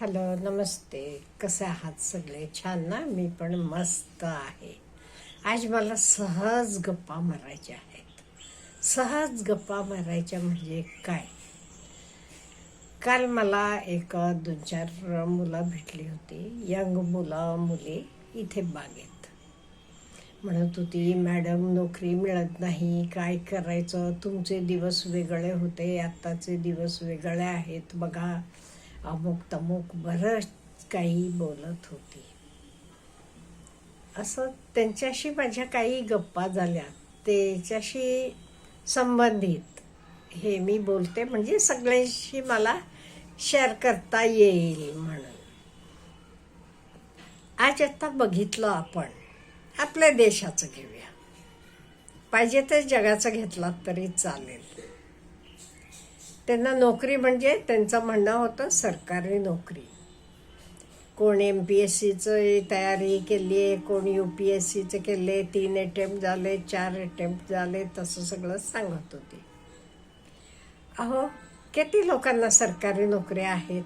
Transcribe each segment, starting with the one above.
Hello नमस्ते. कसे आहात सगळे? छान ना? मी पण मस्त आहे. आज मला सहज गप्पा मारायच्या आहेत. सहज गप्पा मारायच्या म्हणजे काय? काल मला एक दोन चार मुलं भेटली होती. यंग मुलं मुली इथे बागेत. म्हणत होती मॅडम नोकरी मिळत नाही. काय करायचं? तुमचे दिवस वेगळे होते. आत्ताचे दिवस वेगळे आहेत. बघा अमुक तमुक बरंच काही बोलत होती. असं त्यांच्याशी माझ्या काही गप्पा झाल्या. त्याच्याशी संबंधित हे मी बोलते म्हणजे सगळ्यांशी मला शेअर करता येईल म्हणून. आज आता बघितलं आपण. आपल्या देशाचं घेऊया. पाहिजे तर जगाचं घेतलात तरी चालेल. त्यांना नोकरी म्हणजे त्यांचं म्हणणं होतं सरकारी नोकरी. कोण एम पी एस सीचं तयारी केली आहे कोण यू पी एस सीचं केले तीन अटेम्प्ट झाले चार अटेम्प्ट झाले तसं सगळं सांगत होती. अहो किती लोकांना सरकारी नोकऱ्या आहेत?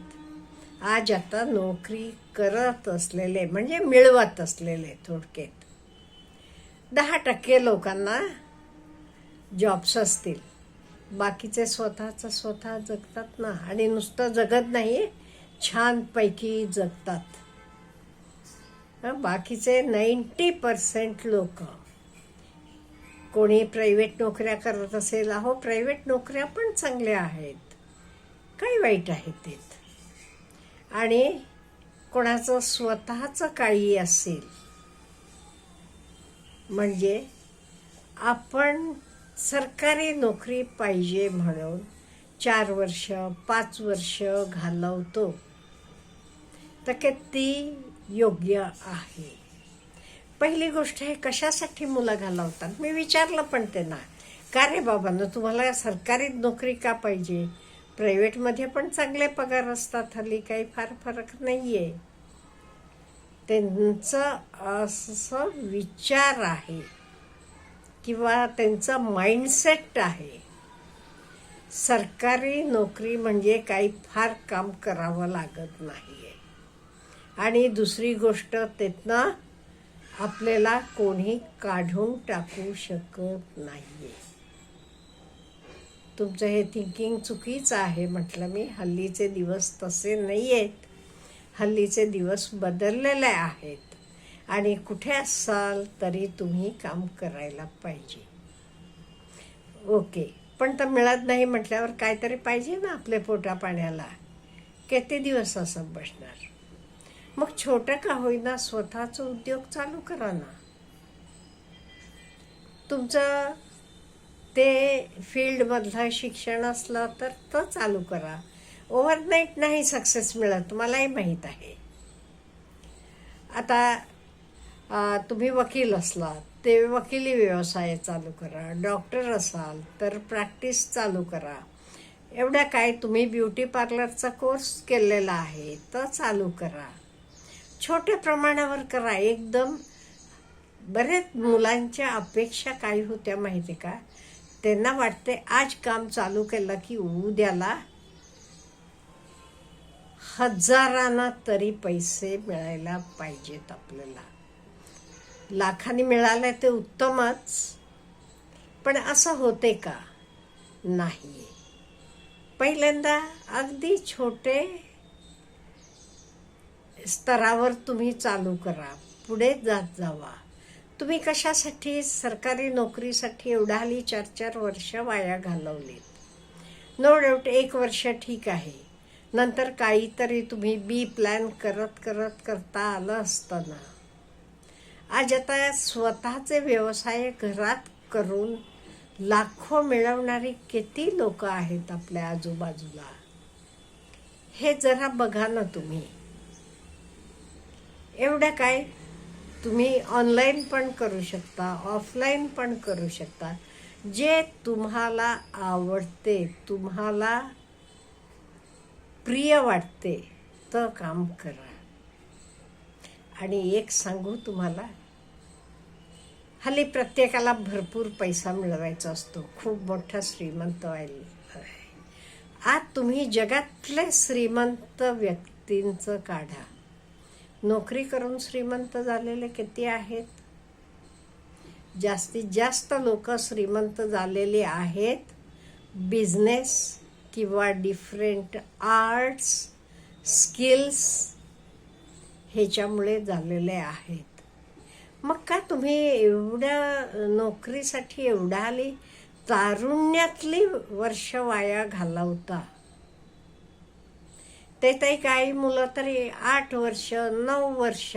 आज आता नोकरी करत असलेले म्हणजे मिळवत असलेले थोडक्यात. दहा टक्के लोकांना जॉब्स असतील. बाकीचे स्वतःचं स्वतः जगतात ना. आणि नुसतं जगत नाही छानपैकी जगतात. बाकीचे नाईंटी पर्सेंट लोक. कोणी प्रायव्हेट नोकऱ्या करत असेल अहो प्रायव्हेट नोकऱ्या पण चांगल्या आहेत. काही वाईट आहेत तेत आणि कोणाचं स्वतःचं काही असेल म्हणजे आपण सरकारी नोकरी पाहिजे म्हणून चार वर्ष पाच वर्ष घालवतो. तर किती योग्य आहे. पहिली गोष्ट हे कशासाठी मुलं घालवतात? मी विचारलं पण त्यांना. का रे बाबांना तुम्हाला सरकारी नोकरी का पाहिजे? प्रायव्हेटमध्ये पण चांगले पगार असतात हल्ली काही फार फरक नाही आहे त्यांचं असं विचार आहे. किंवा त्यांचा माइंडसेट आहे. सरकारी नोकरी म्हणजे काही फार काम करावं लागत नाही आहे आणि दुसरी गोष्ट त्यातनं आपल्याला कोणी काढून टाकू शकत नाही आहे तुमचं हे थिंकिंग चुकीचं आहे म्हटलं मी. हल्लीचे दिवस तसे नाही आहेत हल्लीचे दिवस बदललेले आहेत. आणि कुठे असाल तरी तुम्ही काम करायला पाहिजे. ओके. पण तर मिळत नाही म्हटल्यावर काहीतरी पाहिजे ना आपल्या पोटा पाण्याला? किती दिवस असं बसणार? मग छोटं का होईना स्वतःचा उद्योग चालू करा ना. तुमचं ते फील्डमधलं शिक्षण असलं तर तो चालू करा. ओव्हरनाईट नाही सक्सेस मिळत मलाही माहीत आहे. आता तुम्ही वकील असलात ते वकिली व्यवसाय चालू करा डॉक्टर असाल तर प्रॅक्टिस चालू करा. एवढ्या काय तुम्ही ब्युटी पार्लरचा कोर्स केलेला आहे तर चालू करा. छोट्या प्रमाणावर करा. एकदम बरेच मुलांच्या अपेक्षा काय होत्या माहिती का? त्यांना वाटते आज काम चालू केलं की उद्याला हजारांना तरी पैसे मिळायला पाहिजेत आपल्याला. लाखांनी मिळाले ते उत्तमच. पण असं होते का? नाही पहिल्यांदा अगदी छोटे स्तरावर तुम्ही चालू करा. पुढे जात जावा. तुम्ही कशासाठी सरकारी नोकरीसाठी एवढाली चार चार वर्ष वाया घालवलीत? नो डाऊट एक वर्ष ठीक आहे. नंतर काहीतरी तुम्ही बी प्लॅन करत करत करता आलं असतं ना? आज आता स्वतःचे व्यवसाय घरात करून लाखो मिळवणारी किती लोक आहेत आपल्या आजूबाजूला? हे जरा बघा ना तुम्ही. एवढं काय? तुम्ही ऑनलाईन पण करू शकता ऑफलाईन पण करू शकता. जे तुम्हाला आवडते तुम्हाला प्रिय वाटते तर काम करा. आणि एक सांगू तुम्हाला हल्ली प्रत्येकाला भरपूर पैसा मिळवायचा असतो. खूप मोठा श्रीमंत व्हायला आज तुम्ही जगातले श्रीमंत व्यक्तींचं काढा. नोकरी करून श्रीमंत झालेले किती आहेत? जास्तीत जास्त लोक श्रीमंत झालेले आहेत. बिझनेस किंवा डिफरंट आर्ट्स स्किल्स ह्याच्यामुळे झालेले आहेत. मग का तुम्ही एवढ्या नोकरीसाठी एवढ्या आली? तारुण्यातली वर्ष वाया घालवता. ते तरी काही मुलं तरी आठ वर्ष नऊ वर्ष.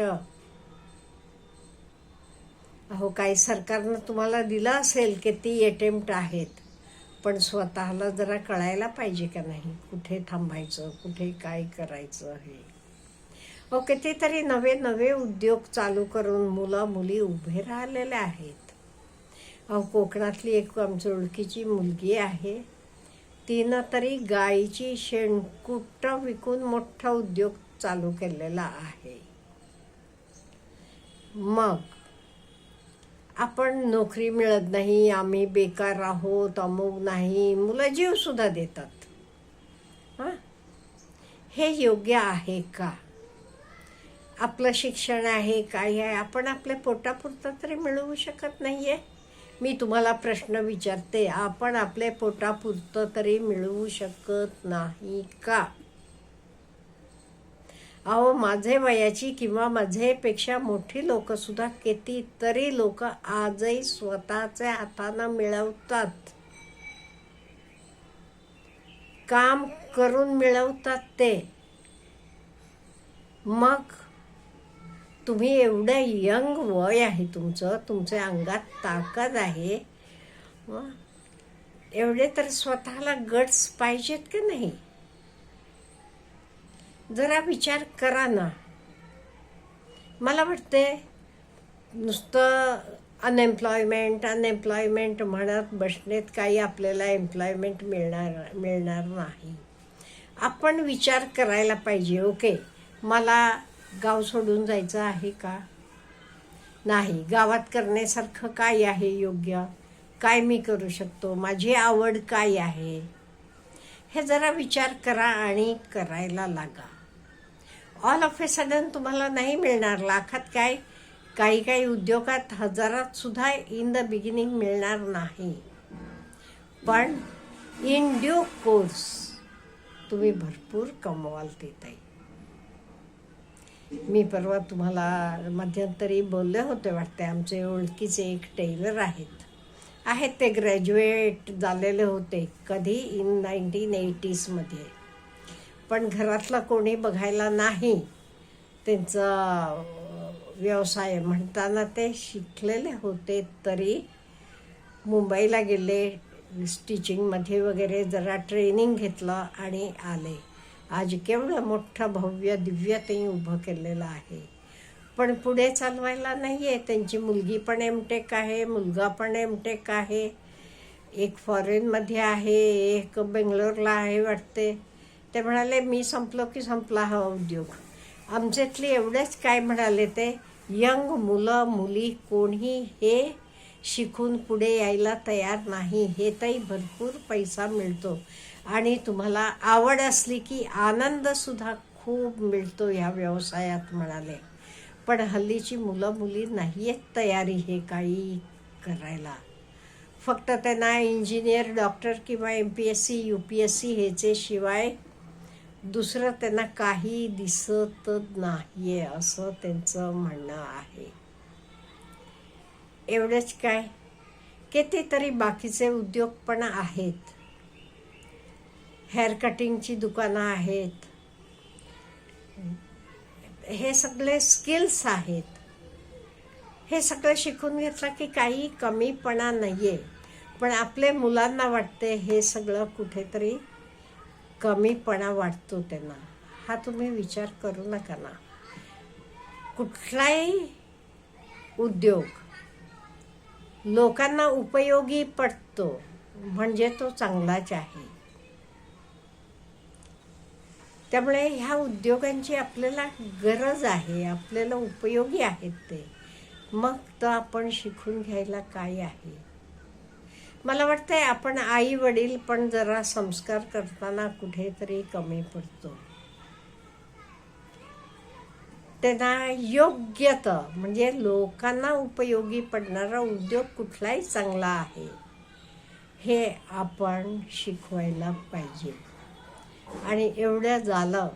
अहो काही सरकारनं तुम्हाला दिलं असेल की ती अटेम्प्ट आहेत पण स्वतःला जरा कळायला पाहिजे का नाही? कुठे थांबायचं? कुठे काय करायचं हे? अहो कितीतरी नवे नवे उद्योग चालू करून मुलं मुली उभे राहिलेले आहेत. अहो कोकणातली एक आमच्या ओळखीची मुलगी आहे. तिनं तरी गाईची शेणकुट विकून मोठा उद्योग चालू केलेला आहे. मग आपण नोकरी मिळत नाही आम्ही बेकार आहोत अमुक नाही मुलं जीवसुद्धा देतात. हां? हे योग्य आहे का? आपलं शिक्षण आहे काय आहे आपण आपल्या पोटापुरतं तरी मिळवू शकत नाही आहे मी तुम्हाला प्रश्न विचारते आपण आपल्या पोटापुरतं तरी मिळवू शकत नाही का? अहो माझे वयाची किंवा माझेपेक्षा मोठी लोकंसुद्धा कितीतरी लोक आजही स्वतःच्या हातानं मिळवतात. काम करून मिळवतात ते. मग तुम्ही एवढं यंग वय आहे तुमचं तुमच्या अंगात ताकद आहे. एवढे तर स्वतःला गट्स पाहिजेत का नाही? जरा विचार करा ना. मला वाटते नुसतं अनएम्प्लॉयमेंट अनएम्प्लॉयमेंट म्हणत बसण्यात काही आपल्याला एम्प्लॉयमेंट मिळणार मिळणार नाही. आपण विचार करायला पाहिजे ओके मला गाव सोडून जायचं आहे का? नाही गावात करण्यासारखं काय आहे योग्य? काय मी करू शकतो? माझी आवड काय आहे? हे जरा विचार करा आणि करायला लागा. ऑल ऑफ ए सडन तुम्हाला नाही मिळणार. लाखात काय? काही काही उद्योगात हजारात सुद्धा इन द बिगिनिंग मिळणार नाही. पण इन ड्यू कोर्स तुम्ही भरपूर कमवाल तिथे. मी परवा तुम्हाला मध्यंतरी बोलले होते वाटते आमचे ओळखीचे एक टेलर आहेत. आहेत ते ग्रॅज्युएट झालेले होते कधी इन नाईन्टीन एटीजमध्ये पण घरातला कोणी बघायला नाही. त्यांचा व्यवसाय म्हणताना ते शिकलेले होते तरी मुंबईला गेले स्टिचिंगमध्ये वगैरे जरा ट्रेनिंग घेतलं आणि आले. आज केवढं मोठं भव्य दिव्य ते उभं केलेलं आहे. पण पुढे चालवायला नाही आहे त्यांची मुलगी पण एमटेक आहे मुलगा पण एमटेक आहे. एक फॉरेनमध्ये आहे एक बेंगलोरला आहे वाटते. ते म्हणाले मी संपलो की संपला हा उद्योग. आमच्यातली एवढेच काय म्हणाले ते यंग मुलं मुली कोणी हे शिकून पुढे यायला तयार नाही. हे तरी भरपूर पैसा मिळतो. आणि तुम्हाला आवड असली की आनंदसुद्धा खूप मिळतो ह्या व्यवसायात म्हणाले. पण हल्लीची मुलं मुली नाही आहेत तयारी हे काही करायला. फक्त त्यांना इंजिनियर डॉक्टर किंवा M P S C U P S C ह्याचे शिवाय दुसरं त्यांना काही दिसत नाही आहे असं त्यांचं म्हणणं आहे. एवढंच काय? कितीतरी बाकीचे उद्योग पण आहेत. हेअर कटिंगची दुकानं आहेत. हे सगळे स्किल्स आहेत. हे सगळं शिकून घेतलं की काही कमीपणा नाही आहे पण आपल्या मुलांना वाटते हे सगळं कुठेतरी कमीपणा वाटतो त्यांना. हा तुम्ही विचार करू नका ना. कुठलाही उद्योग लोकांना उपयोगी पडतो. म्हणजे तो चांगलाच आहे. त्यामुळे ह्या उद्योगांची आपल्याला गरज आहे आपल्याला उपयोगी आहेत ते. मग तर आपण शिकून घ्यायला काय आहे? मला वाटतंय आपण आई वडील पण जरा संस्कार करताना कुठेतरी कमी पडतो. त्यांना योग्य तर म्हणजे लोकांना उपयोगी पडणारा उद्योग कुठलाही चांगला आहे हे आपण शिकवायला पाहिजे. आणि एवढं झालं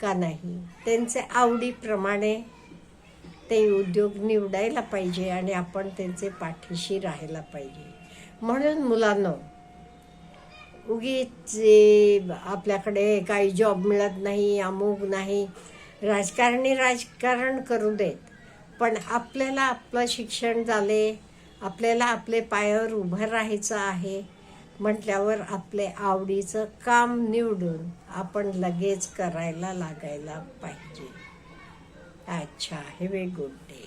का नाही? त्यांचे आवडीप्रमाणे ते उद्योग निवडायला पाहिजे आणि आपण त्यांचे पाठीशी राहायला पाहिजे. म्हणून मुलांना उगीच आपल्याकडे काही जॉब मिळत नाही अमुक नाही राजकारणी राजकारण करू देत पण आपल्याला आपलं शिक्षण झाले आपल्याला आपले पायावर उभं राहायचं आहे म्हटल्यावर आपले आवडीचं काम निवडून आपण लगेच करायला लागायला पाहिजे. अच्छा हॅव ए गुड डे